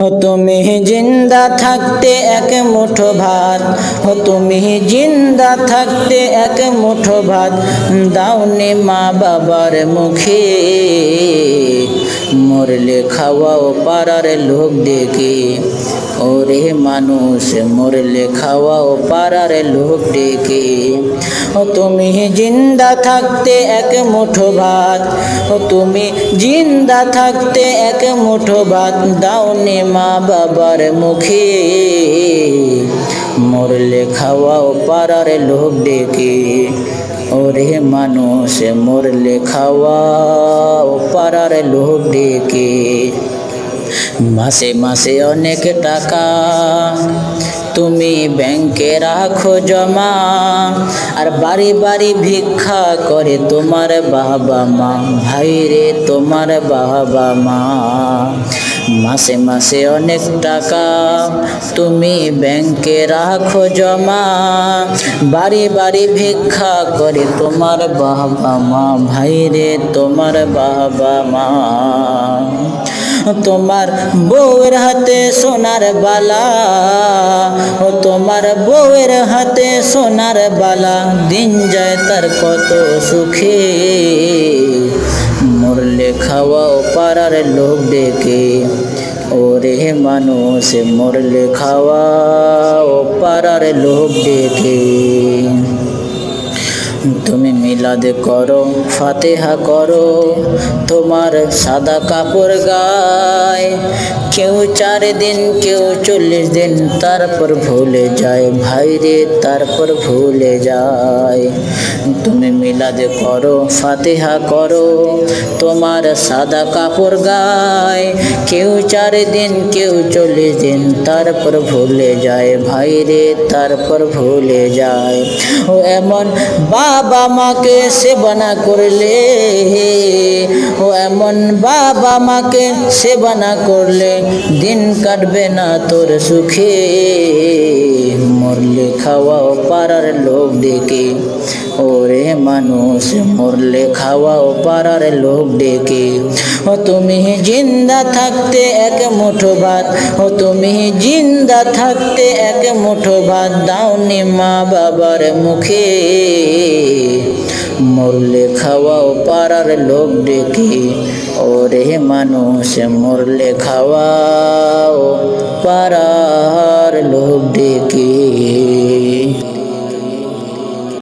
তুমি জিন্দা থাকতে এক মুঠো ভাত। ও তুমি জিন্দা থাকতে এক মুঠো ভাত। দাউনি মা বাবার মুখে। মরলে খাওয়াও পাড়ার লোক ডেকে ওরে মানুষ, মরলে খাওয়াও পাড়ার লোক ডেকে। ও তুমি জিন্দা থাকতে এক মুঠো ভাত, ও তুমি জিন্দা থাকতে এক মুঠো ভাত দাওনি মা বাবার মুখে। মরলে খাওয়াও পাড়ার লোক ডেকে। ওরে মানুষ, মরলে খাওয়াও পাড়ার লোক ডেকে। মাসে মাসে অনেক টাকা তুমি ব্যাংকে রাখো জমা, আর বাড়ি বাড়ি ভিক্ষা করে তোমার বাবা মা। ভাই রে, তোমার বাবা মা, মাসে মাসে অনেক টাকা তুমি ব্যাংকে রাখো জমা, বাড়ি বাড়ি ভিক্ষা করে তোমার বাবা মা। ভাই রে, তোমার বাবা মা। তোমার বউয়ের হাতে সোনার বালা। ও তোমার বউয়ের হাতে সোনার বালা। দিন যায় তার কত সুখে। মরলে খাওয়াও পাড়ার লোক ডেকে। ওরে মানুষ, মরলে খাওয়াও পাড়ার লোক ডেকে। তুমি মিলাদ করো, ফাতেহা করো, তোমার সাদা কাপড় গায়। কেউ চার দিন, কেউ চল্লিশ দিন, তারপর ভুলে যায়। ভাই রে, তারপর ভুলে যায়। তুমি মিলাদ করো, ফাতেহা করো, তোমার সাদা কাপড় গায়। কেউ চার দিন, কেউ চল্লিশ দিন, তারপর ভুলে যায়। ভাই রে, তারপর ভুলে যায়। ও এমন বাবা মাকে সেবা করলে, ও এমন বাবা মাকে সেবা করলে, দিন কাটবে না তোর সুখে। মরলে খাওয়াও পাড়ার লোক ডেকে। ওরে মানুষ, মরলে খাওয়াও পাড়ার লোক ডেকে। ও তুমি জিন্দা থাকতে এক মুঠো ভাত, ও তুমি জিন্দা থাকতে এক মুঠো ভাত, দাওনি মা বাবার মুখে। মরলে খাওয়াও পাড়ার লোক ডেকে, ওরে মানুষ, মরলে খাওয়াও পাড়ার লোক ডেকে।